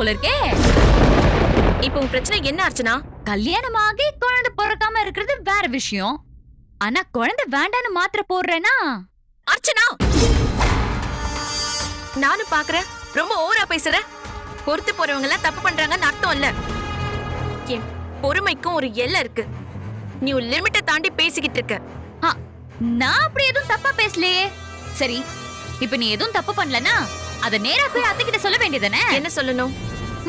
போல இருக்கே இப்போ உன் பிரச்சனை என்ன அர்ச்சனா? கல்யாணமாகி குழந்தை பிறக்காம இருக்கிறது வேற விஷயம். ஆனா குழந்தை வேண்டான்னு மாத்திர போடுறேனா? அர்ச்சனா! நானும் பாக்குறேன். ரொம்ப ஓவரா பேசுற. பொறுத்து போறவங்க எல்லாம் தப்பு பண்றாங்கன்னு அர்த்தம் இல்ல. என் பொறுமைக்கும் ஒரு எல்லை இருக்கு. நீ ஒரு லிமிட்டை தாண்டி பேசிக்கிட்டு இருக்க. நான் அப்படி எதுவும் தப்பா பேசலையே. சரி இப்ப நீ எதுவும் தப்பு பண்ணலனா அத நேரா போய் அத்தை கிட்ட சொல்ல வேண்டியதானே என்ன சொல்லணும்?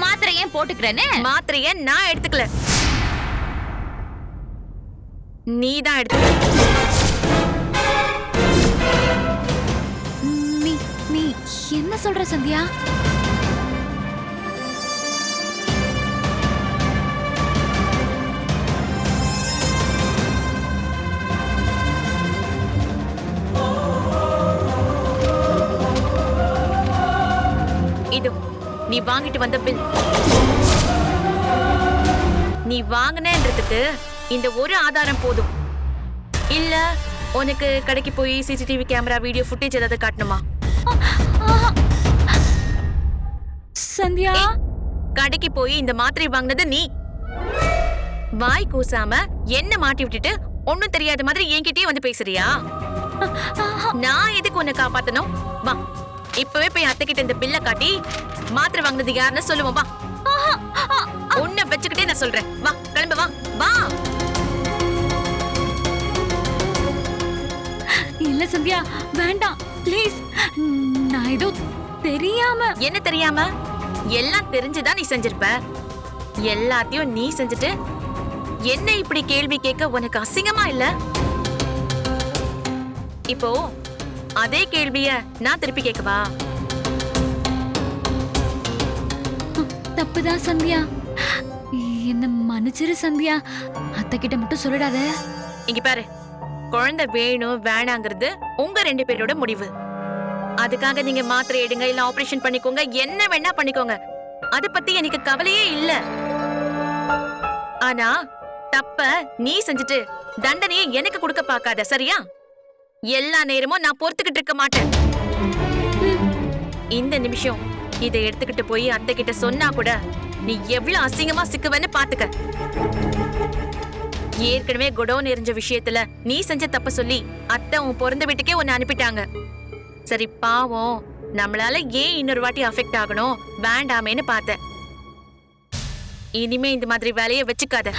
மாத்திரை ஏன் போட்டுக்கிறேன்னு? மாத்திரைய நான் எடுத்துக்கல. நீ தான் எடுத்துக்க நீ நீ என்ன சொல்ற சந்தியா? நீ வாங்கிட்டு வந்த பில். நீ வாங்கினன்றதுக்கு இந்த ஒரு ஆதாரம் போதும். இல்ல உனக்கு கடைக்கு போய் சிசிடிவி கேமரா வீடியோ ஃபுட்டேஜ் ஏதாவது காட்டணுமா? சந்தியா? கடைக்கு போய் இந்த மாத்திரை வாங்கினது நீ. வாய் கூசாம என்ன மாட்டி விட்டுட்டு ஒண்ணும் தெரியாத மாதிரி என்கிட்டயே வந்து பேசுறியா? நான் எதுக்கு உன்னை காப்பாத்தணும்? வா. இப்பவே போய் அத்தை கிட்ட இந்த பில்ல காட்டி மாத்திரை வாங்கினது யாருன்னு சொல்லுவோம் வா. உன்னை வச்சுக்கிட்டே நான் சொல்றேன். வா கிளம்பு வா. வா. இல்ல சந்தியா வேண்டாம். ப்ளீஸ் நான் ஏதோ தெரியாம. என்ன தெரியாம? எல்லாம் தெரிஞ்சுதான் நீ செஞ்சிருப்ப. எல்லாத்தையும் நீ செஞ்சுட்டு என்ன இப்படி கேள்வி கேட்க உனக்கு அசிங்கமா இல்ல? இப்போ அதே கேள்விய நான் திருப்பி கேட்கவா? தப்புதான் சந்தியா? என்ன மன்னிச்சிரு சந்தியா? அத்தை கிட்ட மட்டும் சொல்லிடாத. இங்க பாரு. குழந்தை வேணும் வேணாங்கிறது உங்க ரெண்டு பேரோட முடிவு. அதுக்காக நீங்க மாத்திரை எடுங்க இல்ல ஆபரேஷன் பண்ணிக்கோங்க என்ன வேணா பண்ணிக்கோங்க. அத பத்தி எனக்கு கவலையே இல்ல. ஆனா தப்ப நீ செஞ்சுட்டு தண்டனையை எனக்கு கொடுக்க பார்க்காத சரியா? எல்லா நேரமும் நான் பொறுத்துக்கிட்டு இருக்க மாட்டேன். இந்த நிமிஷம் இதை எடுத்துக்கிட்டு போய் அத்தை கிட்ட சொன்னா கூட நீ எவ்வளவு அசிங்கமா சிக்குவன்னு பாத்துக்க. ஏற்கனவே குடோன் எரிஞ்ச விஷயத்துல நீ செஞ்ச தப்ப சொல்லி அத்தை உன் பிறந்த வீட்டுக்கே உன்னை அனுப்பிட்டாங்க. சரி பாவம். நம்மளால ஏன் இன்னொரு வாட்டி அஃபெக்ட் ஆகணும்? வேண்டாமேன்னு பார்த்தேன். இனிமே இந்த மாதிரி வேலையை வச்சுக்காத.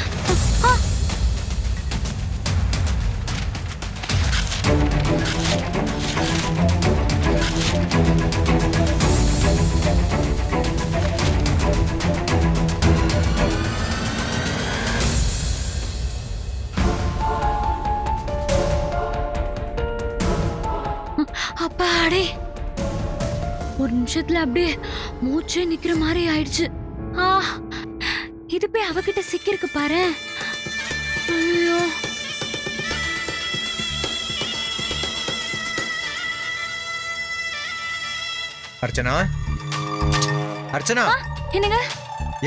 அப்பாடே ஒரு நிமிஷத்துல அப்படியே மூச்சே நிக்கிற மாதிரி ஆயிடுச்சு. ஆ இது போய் அவகிட்ட சிக்கிருக்கு பாரு. ஐயோ. அர்ச்சனா? அர்ச்சனா? என்னங்க?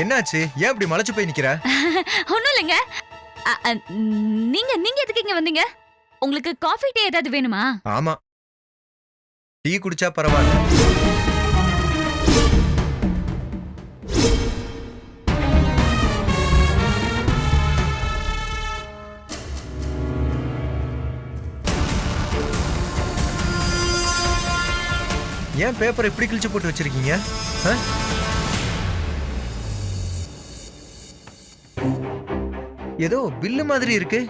என்னாச்சு? ஏன் இப்படி மலைச்சு போய் நிக்கிற? ஒண்ணும் இல்லைங்க நீங்க நீங்க எதுக்கு இங்க வந்தீங்க? உங்களுக்கு காஃபி டீ ஏதாவது வேணுமா? ஆமா. டீ குடிச்சா பரவாயில்ல. ஏன் பேப்பரை இப்படி கிழிச்சு போட்டு வச்சிருக்கீங்க? ஏதோ பில்லு மாதிரி இருக்கு.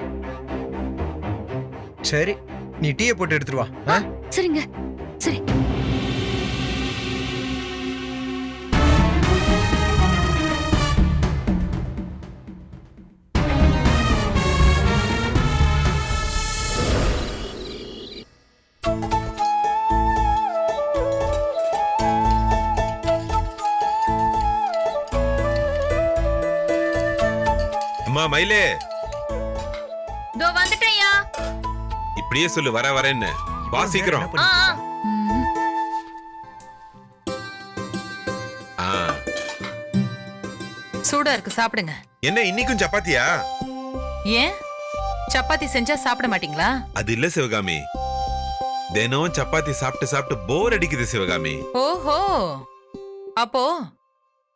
சரி நீ டீயை போட்டு எடுத்துருவா சரிங்க. சரி. அம்மா மயிலே. இதோ வந்துட்டேயா இப்படியே சொல்லு வர வரேன்னு. வா சீக்கிரம். சூடா இருக்கு சாப்பிடுங்க. என்ன இன்னைக்கும் சப்பாத்தியா? ஏன்? சப்பாத்தி செஞ்சா சாப்பிட மாட்டீங்களா? அது இல்ல சிவகாமி. தினம் சப்பாத்தி சாப்பிட்டு சாப்பிட்டு போர் அடிக்குது சிவகாமி. ஓஹோ. அப்போ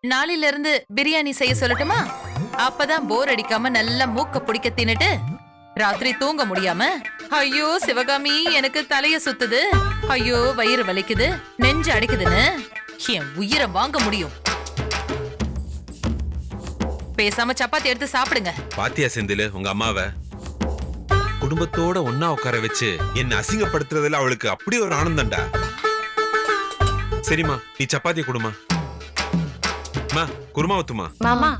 நாளையில இருந்து பிரியாணி செய்ய சொல்லட்டுமா? அப்பதான் போர் அடிக்காம நல்லா மூக்க பிடிக்க தின்னுட்டு ராத்திரி தூங்க முடியாம ஐயோ சிவகாமி எனக்கு தலைய சுத்துது. ஐயோ வயிறு வலிக்குது நெஞ்சு அடிக்குதுன்னு என் உயிரை வாங்க முடியும். பேசாம சப்பாத்தி எடுத்து சாப்பிடுங்க. பாத்தியா செந்தில் உங்க அம்மாவ? குடும்பத்தோட ஒன்னா உட்கார வச்சு என்ன அசிங்கப்படுத்துறதுல அவளுக்கு அப்படி ஒரு ஆனந்தம்டா. சரிம்மா நீ சப்பாத்தி குடுமா அம்மா குருமா ஊத்துமா மாமா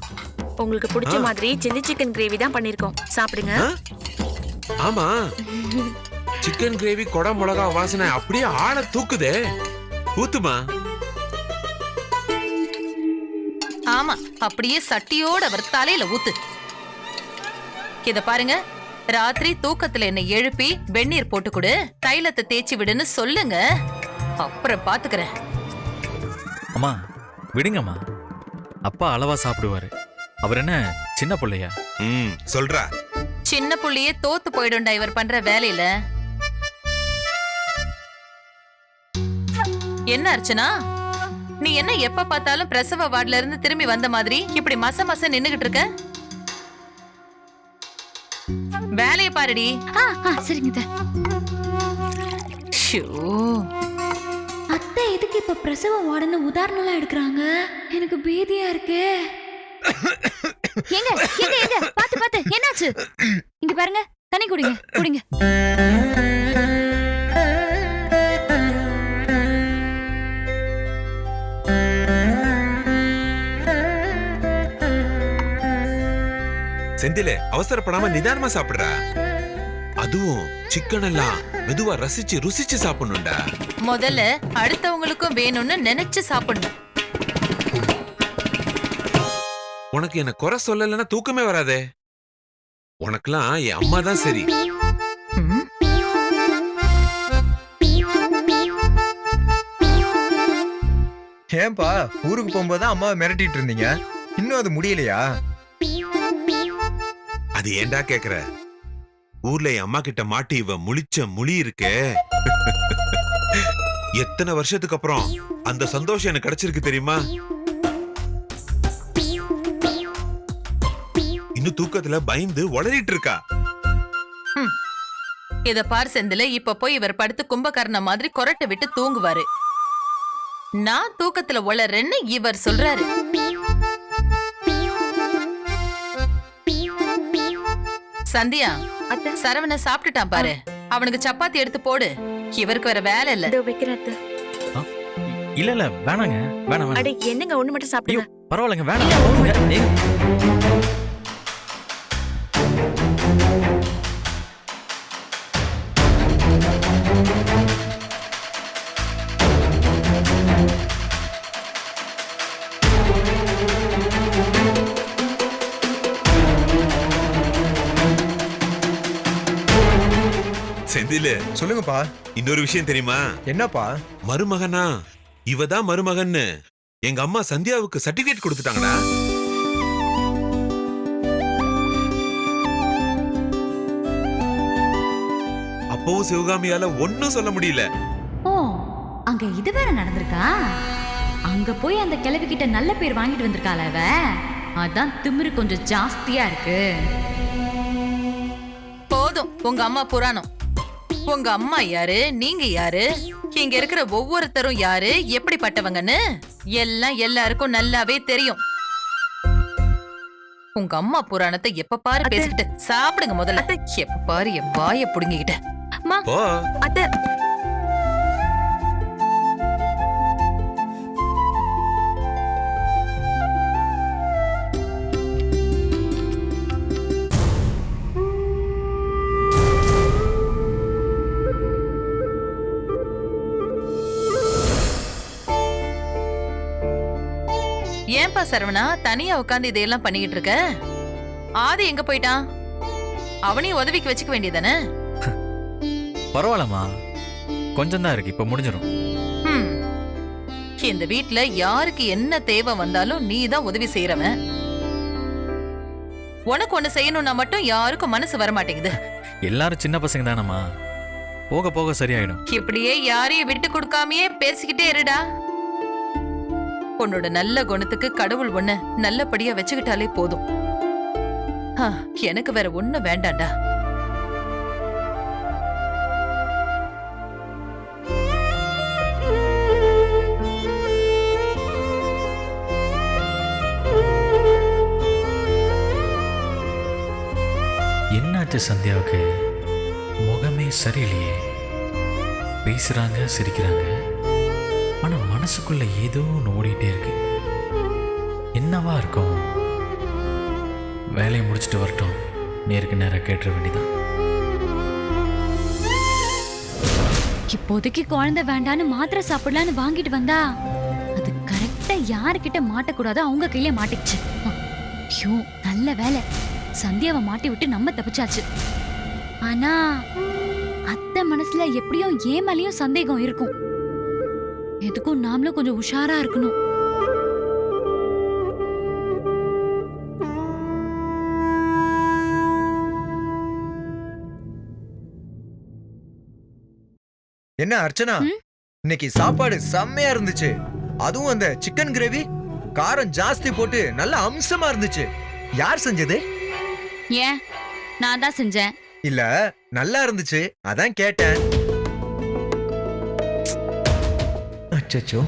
உங்களுக்கு பிடிச்ச. மாதிரி சில்லி சிக்கன் கிரேவி தான் பண்ணிருக்கோம். சாப்பிடுங்க. ஆ? ஆமா. சிக்கன் கிரேவி கொடை மிளகா வாசனை அப்படியே ஆள தூக்குதே. ஊத்துமா ஆமா. அப்படியே சட்டியோட அவர் தலையில ஊத்து. இத பாருங்க. ராத்திரி தூக்கத்துல என்ன எழுப்பி வெந்நீர் போட்டு கொடு. தைலத்தை தேய்ச்சி விடுன்னு சொல்லுங்க. அப்புறம் பாத்துக்கிறேன். அம்மா விடுங்கம்மா. அப்பா அளவா சாப்பிடுவாரு. அவர் என்ன சின்ன பிள்ளையா? ம் சொல்றா. சின்ன புள்ளியே தோத்து போயிடும்டா இவர் பண்ற வேலையில. என்ன அர்ச்சனா? நீ என்ன எப்ப பார்த்தாலும் பிரசவ வார்டுல இருந்து திரும்பி வந்த மாதிரி இப்படி மச மச நின்னுகிட்டு இருக்க? வேலையை பாருடி. சரிங்க அத்தை. எதுக்கு இப்ப பிரசவ வார்டுன்னு உதாரணம்லாம் எடுக்கிறாங்க? எனக்கு பீதியா இருக்கே. எங்க எங்க எங்க பாத்து பாத்து என்னாச்சு? இங்க பாருங்க தண்ணி குடிங்க குடிங்க. செந்திலே அவசரப்படாம நிதானமா சாப்பிடுறா. அதுவும் சிக்கன் எல்லாம் மெதுவா ரசிச்சு ருசிச்சு சாப்பிடணும்டா. முதல்ல அடுத்தவங்களுக்கும் வேணும்னு நினைச்சு சாப்பிடணும். உனக்கு என்ன குறை சொல்லலைன்னா தூக்கமே வராதே. உனக்கெல்லாம் என் அம்மா தான் சரி. ஏன்பா ஊருக்கு போகும்போது தான் அம்மாவை மிரட்டிட்டு இருந்தீங்க. இன்னும் அது முடியலையா? அது ஏன்டா கேக்குற? ஊர்ல என் அம்மா கிட்ட மாட்டி இவ முழிச்ச முழி இருக்கே. எத்தனை வருஷத்துக்கு அப்புறம் அந்த சந்தோஷம் எனக்கு கிடைச்சிருக்கு தெரியுமா? இன்னும் தூக்கத்துல பயந்து உளறிட்டு இருக்கா. இத பார் செந்தில இப்ப போய் இவர் படுத்து கும்பகர்ண மாதிரி கொரட்டை விட்டு தூங்குவாரு. நான் தூக்கத்துல உளறேன்னு இவர் சொல்றாரு. சந்தியா அத்தை. சரவண சாப்பிட்டுட்டான் பாரு. அவனுக்கு சப்பாத்தி எடுத்து போடு. இவருக்கு வேற வேலை இல்ல. இல்ல இல்ல வேணாங்க. வேணாம் அடே என்னங்க ஒண்ணு மட்டும் சாப்பிடுங்க. பரவாயில்லைங்க வேணாம். செந்தில சொல்லுங்கப்பா. இன்னொரு விஷயம் தெரியுமா? என்னப்பா? மருமகனா? இவதான் மருமகன்னு. எங்க அம்மா சந்தியாவுக்கு சர்டிபிகேட் கொடுத்துட்டாங்கடா. அப்பவும் சிவகாமியால ஒன்னும் சொல்ல முடியல. ஓ அங்க இது வேற நடந்திருக்கா? அங்க போய் அந்த கிழவி கிட்ட நல்ல பேர் வாங்கிட்டு வந்திருக்காள அவ அதான் திமிரு கொஞ்சம் ஜாஸ்தியா இருக்கு. போதும் உங்க அம்மா புராணம். உங்க அம்மா யாரு? நீங்க யாரு? இங்க இருக்கிற ஒவ்வொருத்தரும் யாரு? எப்படிப்பட்டவங்கன்னு? எல்லாம் எல்லாருக்கும் நல்லாவே தெரியும். உங்க அம்மா புராணத்தை எப்ப பாரு பேசிக்கிட்டு சாப்பிடுங்க முதல்ல. எப்ப பாரு என் வாய புடுங்கிக்கிட்டு. அத்தை. சரவணா தனியா உட்காந்து இதையெல்லாம் பண்ணிக்கிட்டு இருக்க? ஆதி எங்க போயிட்டான்? அவனையும் உதவிக்கு வச்சுக்க வேண்டியதானே பரவாயில்லம்மா. கொஞ்சம் தான் இருக்கு இப்ப முடிஞ்சிடும். இந்த வீட்ல யாருக்கு என்ன தேவை வந்தாலும் நீ தான் உதவி செய்யறவன் உனக்கு ஒண்ணு செய்யணும்னா மட்டும் யாருக்கும் மனசு வர மாட்டேங்குது. எல்லாரும் சின்ன பசங்க தானம்மா. போக போக சரியாயிடும். இப்படியே யாரையும் விட்டு கொடுக்காமயே பேசிக்கிட்டே இருடா. உன்னோட நல்ல குணத்துக்கு கடவுள் ஒண்ணு நல்லபடியா வச்சுக்கிட்டாலே போதும். எனக்கு வேற ஒண்ணு வேண்டாண்டா என்னாச்சு சந்தியாவுக்கு? முகமே சரியில்லையே. பேசுறாங்க சிரிக்கிறாங்க. மனசுக்குள்ள ஏதோ ஒன்று ஓடிட்டே இருக்கு. என்னவா இருக்கும்? வேலையை முடிச்சுட்டு வரட்டும். நேருக்கு நேராக கேட்டுற வேண்டிதான் இப்போதைக்கு குழந்தை வேண்டான்னு மாத்திரை சாப்பிடலான்னு வாங்கிட்டு வந்தா அது கரெக்டா யாருக்கிட்ட மாட்டக்கூடாதோ அவங்க கையில மாட்டிக்கிச்சு. ஐயோ நல்ல வேலை. சந்தியாவை மாட்டி விட்டு நம்ம தப்பிச்சாச்சு. ஆனா அத்தை மனசுல எப்படியும் ஏன் சந்தேகம் இருக்கும். எதுக்கும் நாமளும் கொஞ்சம் உஷாரா இருக்கணும். என்ன அர்ச்சனா? இன்னைக்கு சாப்பாடு செம்மையா இருந்துச்சு. அதுவும் அந்த சிக்கன் கிரேவி காரம் ஜாஸ்தி போட்டு நல்ல அம்சமா இருந்துச்சு. யார் செஞ்சது? ஏன்? நான் தான் செஞ்சேன். இல்ல நல்லா இருந்துச்சு. அதான் கேட்டேன். அச்சச்சோ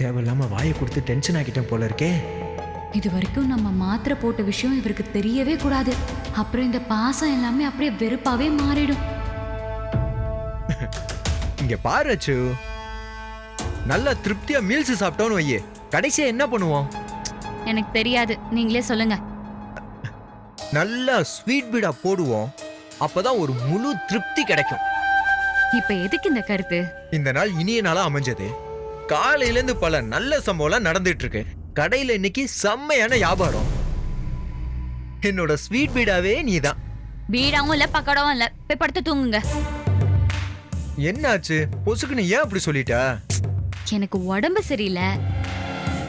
தேவையில்லாம வாயை கொடுத்து டென்ஷன் ஆக்கிட்டேன் போல இருக்கே. இது வரைக்கும் நம்ம மாத்திரை போட்ட விஷயம் இவருக்கு தெரியவே கூடாது. அப்புறம் இந்த பாசம் எல்லாமே அப்படியே வெறுப்பாவே மாறிடும். இங்க பாரு அச்சு. நல்லா திருப்தியா மீல்ஸ் சாப்பிட்டோன்னு வையே. கடைசியா என்ன பண்ணுவோம்? எனக்கு தெரியாது. நீங்களே சொல்லுங்க. நல்லா ஸ்வீட் பீடா போடுவோம். அப்பதான் ஒரு முழு திருப்தி கிடைக்கும். இப்ப எதுக்கு இந்த கருத்து? இந்த நாள் இனிய நாளா அமைஞ்சது. காலையில இருந்து பல நல்ல சம்பவம்லாம் நடந்துட்டு இருக்கு கடையில இன்னைக்கு செம்மையான வியாபாரம். என்னோட ஸ்வீட் பீடாவே நீதான். வீடாவும் இல்ல பக்கடாவும் இல்ல. போய் படுத்து தூங்குங்க. என்னாச்சு? பொசுக்குன்னு ஏன் அப்படி சொல்லிட்டா? எனக்கு உடம்பு சரியில்லை.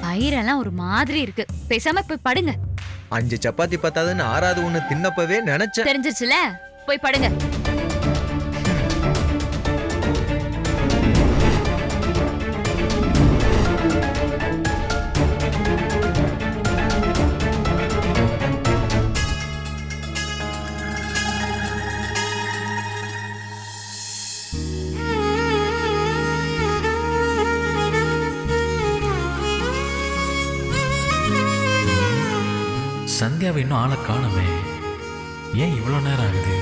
வயிறெல்லாம் ஒரு மாதிரி இருக்கு. பேசாம போய் படுங்க. அஞ்சு சப்பாத்தி பத்தாதுன்னு ஆறாவது ஒண்ணு தின்னப்பவே நினைச்சேன். தெரிஞ்சிருச்சுல? போய் படுங்க. சந்தியாவை இன்னும் ஆளை காணுமே. ஏன் இவ்வளோ நேரம் ஆகுது?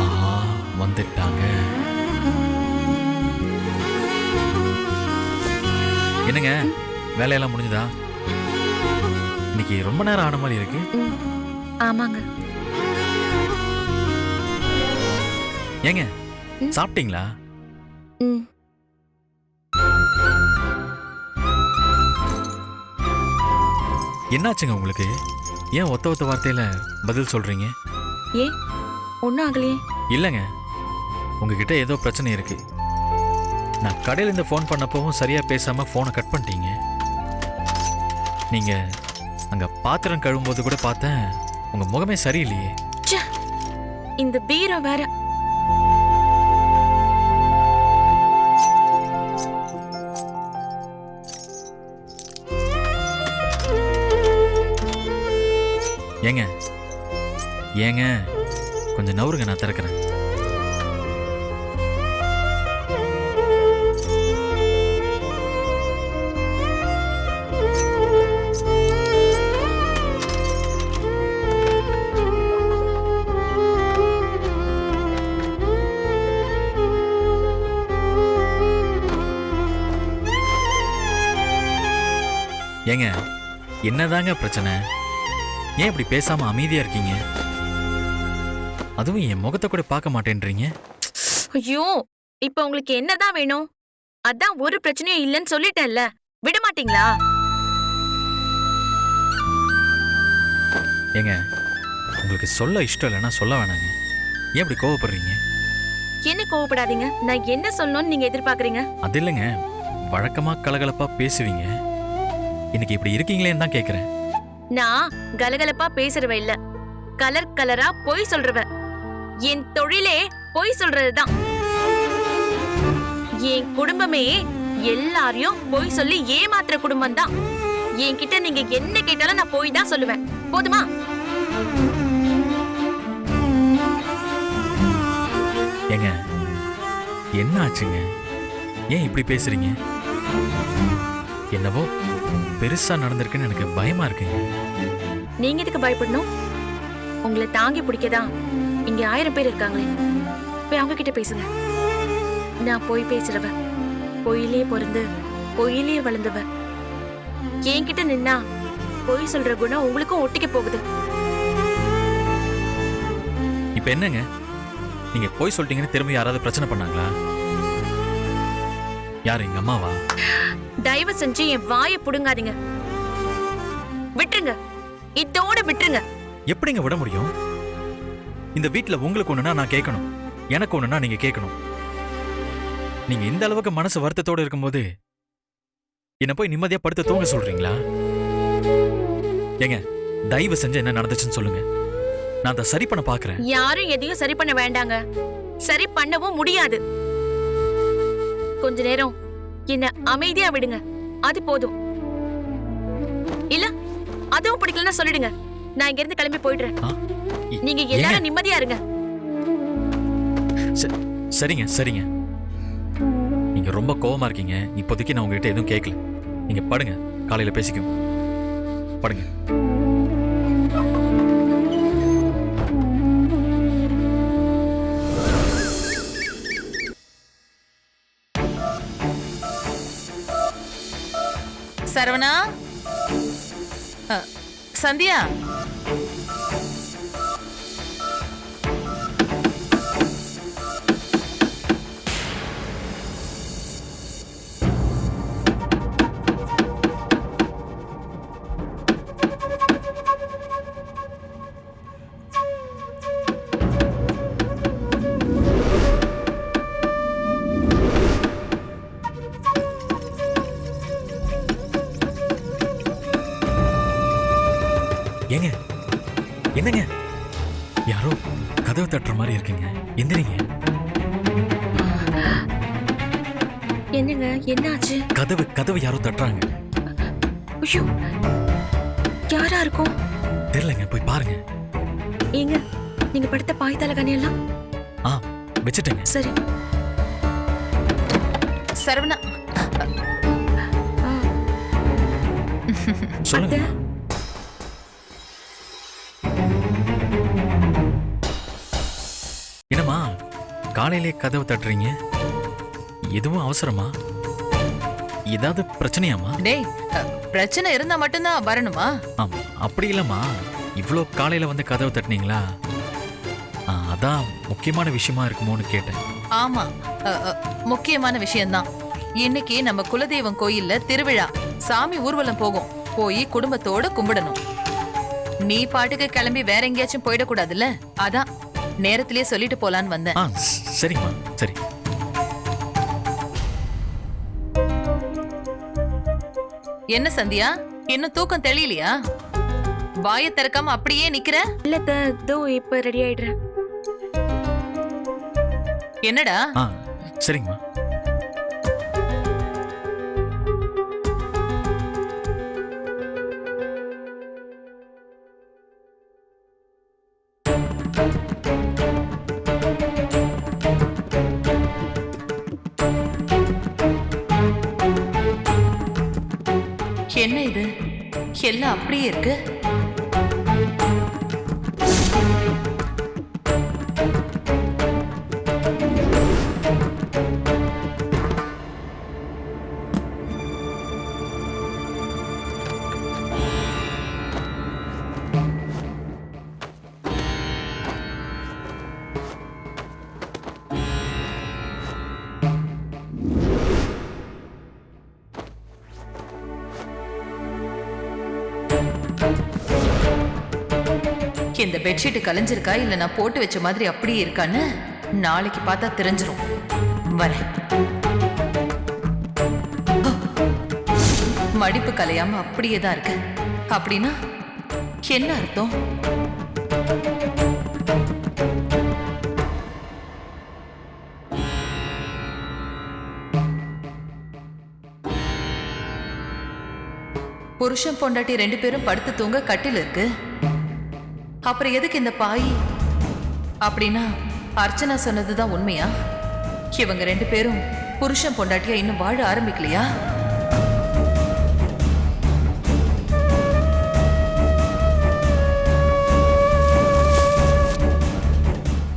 ஆஹா வந்துட்டாங்க. என்னங்க வேலையெல்லாம் முடிஞ்சுதா? இன்னைக்கு ரொம்ப நேரம் ஆன மாதிரி இருக்கு. ஆமாங்க. ஏங்க சாப்பிட்டீங்களா? ம். என்னாச்சுங்க உங்களுக்கு? ஏன் ஒத்த ஒத்த வார்த்தையில பதில் சொல்றீங்க? ஏ ஒன்றும் ஆகலையே. இல்லைங்க. உங்ககிட்ட ஏதோ பிரச்சனை இருக்கு. நான் கடையில இருந்து ஃபோன் பண்ணப்பவும் சரியா பேசாம ஃபோனை கட் பண்ணிட்டீங்க. நீங்க அங்க பாத்திரம் கழுவும்போது கூட பார்த்தேன் உங்க முகமே சரியில்லையே. இந்த பீரோ வேற ஏங்க. ஏங்க கொஞ்சம் நவருங்க நான் திறக்கிறேன். ஏங்க என்னதாங்க பிரச்சனை? ஏன் இப்படி பேசாமல் அமைதியாக இருக்கீங்க? அதுவும் என் முகத்தை கூட பார்க்க மாட்டேன்றீங்க. ஐயோ இப்போ உங்களுக்கு என்னதான் வேணும்? அதான் ஒரு பிரச்சனையும் இல்லைன்னு சொல்லிட்டேன்ல. விட மாட்டீங்களா? ஏங்க உங்களுக்கு சொல்ல இஷ்டம் இல்லைன்னா சொல்ல வேணாங்க. ஏன் இப்படி கோவப்படுறீங்க? என்ன கோவப்படாதீங்க. நான் என்ன சொல்லணும்னு நீங்க எதிர்பார்க்குறீங்க? அது இல்லைங்க. வழக்கமாக கலகலப்பாக பேசுவீங்க. இன்னைக்கு இப்படி இருக்கீங்களேன்னு தான் கேட்குறேன் நான் கலகலப்பா பேசுறவ இல்ல. கலர் கலரா பொய் சொல்றவ என் தொழிலே பொய் சொல்றதுதான். என் குடும்பமே எல்லாரையும் பொய் சொல்லி ஏமாத்துற குடும்பம் தான் என்கிட்ட நீங்க என்ன கேட்டாலும் நான் போய் தான் சொல்லுவேன். போதுமா? ஏங்க என்ன ஆச்சுங்க? ஏன் இப்படி பேசுறீங்க? என்னவோ பெருசா நடந்திருக்குன்னு எனக்கு பயமா இருக்குங்க. நீங்க எதுக்கு பயப்படணும்? உங்களை தாங்கி பிடிக்கதான் இங்க ஆயிரம் பேர் இருக்காங்களே. போய் அவங்க கிட்ட பேசுங்க. நான் போய் பேசுறவ. பொயிலே பிறந்து பொயிலே வளர்ந்தவ. என்கிட்ட நின்னா பொய் சொல்ற குணம் உங்களுக்கும் ஒட்டிக்க போகுது. இப்போ என்னங்க? நீங்க போய் சொல்லிட்டீங்கன்னு திரும்ப யாராவது பிரச்சனை பண்ணாங்களா? யார் எங்க அம்மாவா? தயவு செஞ்சு என் வாயை புடுங்காதீங்க. விட்டுருங்க. இதோட விட்டுருங்க. எப்படிங்க விட முடியும்? இந்த வீட்ல உங்களுக்கு ஒண்ணுனா நான் கேட்கணும். எனக்கு ஒண்ணுனா நீங்க கேட்கணும். நீங்க இந்த அளவுக்கு மனசு வருத்தத்தோட இருக்கும்போது என்ன போய் நிம்மதியா படுத்து தூங்க சொல்றீங்களா? ஏங்க தயவு செஞ்சு என்ன நடந்துச்சுன்னு சொல்லுங்க. நான் அதை சரி பண்ண பாக்குறேன். யாரும் எதையும் சரி பண்ண வேண்டாங்க. சரி பண்ணவும் முடியாது. கொஞ்ச நேரம் என்ன அமைதியா விடுங்க. அது போதும். இல்ல அதுவும் பிடிக்கலன்னா சொல்லிடுங்க. நான் இங்க இருந்து கிளம்பி போயிடுறேன். நீங்க? எல்லாரும் நிம்மதியா இருங்க. சரிங்க சரிங்க. நீங்க ரொம்ப கோவமா இருக்கீங்க. இப்போதைக்கு நான் உங்ககிட்ட எதுவும் கேட்கல நீங்க படுங்க காலையில பேசிக்குவோம். படுங்க. சரவணா? சந்தியா ஏங்க தட்டுற மாதிரி இருக்குங்க. எந்திரிங்க. என்னங்க என்னாச்சு? கதவு கதவு யாரோ தட்டுறாங்க. ஐயோ யாரா இருக்கும்? தெரியலங்க போய் பாருங்க. ஏங்க நீங்க படுத்த பாய் தலைகாணி எல்லாம் ஆ வச்சுட்டேங்க. சரி. சரவணா. சொல்லுங்க. காலையிலே கதவு தட்டுறீங்க? எதுவும் அவசரமா? ஏதாவது பிரச்சனையாமா டேய் அ, பிரச்சனை இருந்தா மட்டும்தான் வரணுமா? ஆம் அப்படி இல்லைம்மா. இவ்வளோ காலையில வந்து கதவு தட்டுனீங்களா? ஆ, அதான் முக்கியமான விஷயமா இருக்குமோன்னு கேட்டேன். ஆமா அ, அ, முக்கியமான விஷயம்தான். இன்னைக்கு நம்ம குலதெய்வம் கோயில்ல திருவிழா. சாமி ஊர்வலம் போகும். போய் குடும்பத்தோட கும்பிடணும். நீ பாட்டுக்கு கிளம்பி வேற எங்கேயாச்சும் போயிடக்கூடாதுல்ல? அதான். நேரத்திலேயே சொல்லிட்டு போலான்னு வந்தேன். ஆ சரிங்கம்மா சரி. என்ன சந்தியா? இன்னும் தூக்கம் தெளியலையா? வாயை திறக்காம அப்படியே நிக்கிற? இல்ல இதோ இப்ப ரெடி ஆயிடுறேன். என்னடா? சரிங்கம்மா. எல்லாம் அப்படியே இருக்கு. இந்த பெட்ஷீட் கலைஞ்சிருக்கா? இல்ல நான் போட்டு வச்ச மாதிரி அப்படியே இருக்கான்னு நாளைக்கு பார்த்தா தெரிஞ்சிரும். வரேன். மடிப்பு கலையாம அப்படியே தான் இருக்கு அப்படின்னா என்ன அர்த்தம்? புருஷன் பொண்டாட்டி ரெண்டு பேரும் படுத்து தூங்க கட்டில் இருக்கு. அப்புறம் எதுக்கு இந்த பாய்? அப்படின்னா அர்ச்சனா சொன்னதுதான் உண்மையா? இவங்க ரெண்டு பேரும் புருஷன் பொண்டாட்டியா இன்னும் வாழ ஆரம்பிக்கலையா?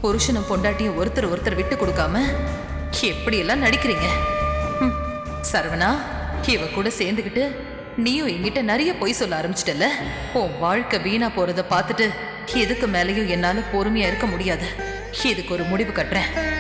புருஷனும் பொண்டாட்டியும் ஒருத்தர் ஒருத்தர் விட்டு கொடுக்காம எப்படியெல்லாம் நடிக்கிறீங்க? சரவணா இவ கூட சேர்ந்துக்கிட்டு நீயும் என்கிட்ட நிறைய பொய் சொல்ல ஆரம்பிச்சிட்டல உன் வாழ்க்கை வீணா போறதை பார்த்துட்டு இதுக்கு மேலேயும் என்னால பொறுமையா இருக்க முடியாது. இதுக்கு ஒரு முடிவு கட்டுறேன்.